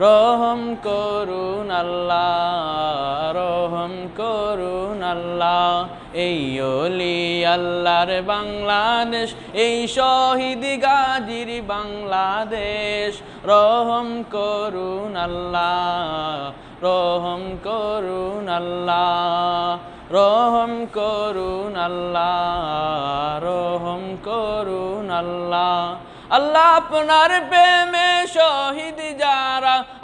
রহম করুন আল্লাহ, রহম করুন আল্লাহ। এই অলি আল্লাহর বাংলাদেশ, এই শহীদ গাজীর বাংলাদেশ। রহম করুন আল্লাহ, রহম করুন আল্লাহ, রহম করুন আল্লাহ, রহম করুন আল্লাহ। আল্লাহ আপনার প্রেমে শহীদ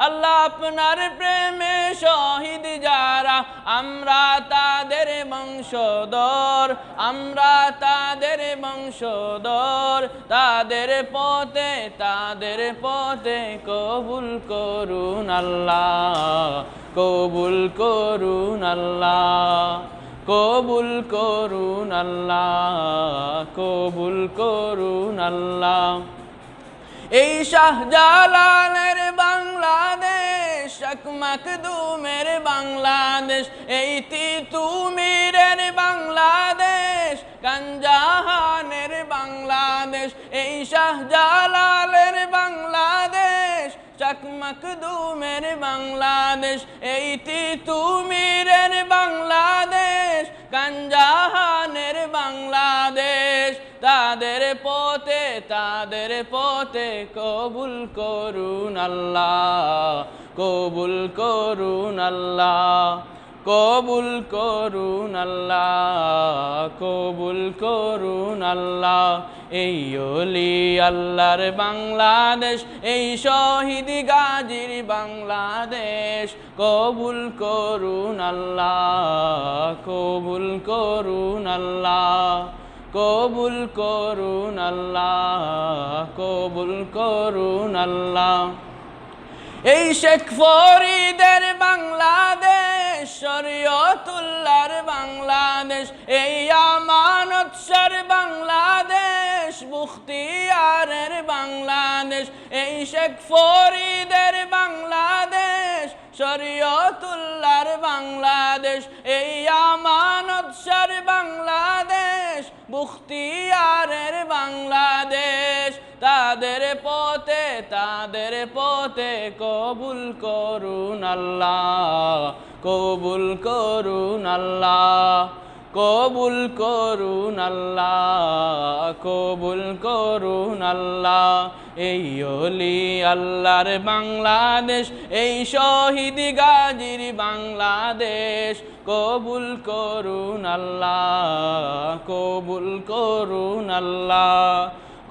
আল্লাহ আপনার প্রেমে শহীদ যারা, আমরা তাদের বংশধর, আমরা তাদের বংশধর, তাদের পথে তাদের পথে কবুল করুন আল্লাহ, কবুল করুন আল্লাহ, কবুল করুন আল্লাহ, কবুল করুন আল্লাহ। এই শাহজালালের শাকমাক দুমের বাংলাদেশ এই তিতুমিরের বাংলাদেশ, গঞ্জাহানের বাংলাদেশ, এই শাহজালালের বাংলাদেশ, চাকমাক দুমের বাংলাদেশ এই তিতুমিরের বাংলাদেশ, গঞ্জাহানের বাংলাদেশ। তাদের পথে তাদের পথে কবুল করুন আল্লাহ। কবুল করুন আল্লাহ, কবুল করুন আল্লাহ, কবুল করুন আল্লাহ। এই অলি আল্লাহর বাংলাদেশ, এই শহীদ গাজীর বাংলাদেশ, কবুল করুন আল্লাহ, কবুল করুন আল্লাহ, কবুল করুন আল্লাহ, কবুল করুন আল্লাহ। এই শেখ ফরিদের বাংলাদেশ, শরীয়তুল্লাহর বাংলাদেশ, এই আমানত সর বাংলাদেশ, মুখতিয়ারের বাংলাদেশ, এই শেখ ফরিদের বাংলাদেশ, শরীয়তুল্লাহর বাংলাদেশ, এই আমানত সর বাংলাদেশ, মুখতিয়ারের বাংলাদেশ। তাদের পথে তাদের পথে কবুল করুন আল্লাহ, কবুল করুন আল্লাহ, কবুল করুন আল্লাহ, কবুল করুন আল্লাহ। এই অলি আল্লাহর বাংলাদেশ, এই শহীদ গাজীর বাংলাদেশ, কবুল করুন আল্লাহ, কবুল করুন আল্লাহ।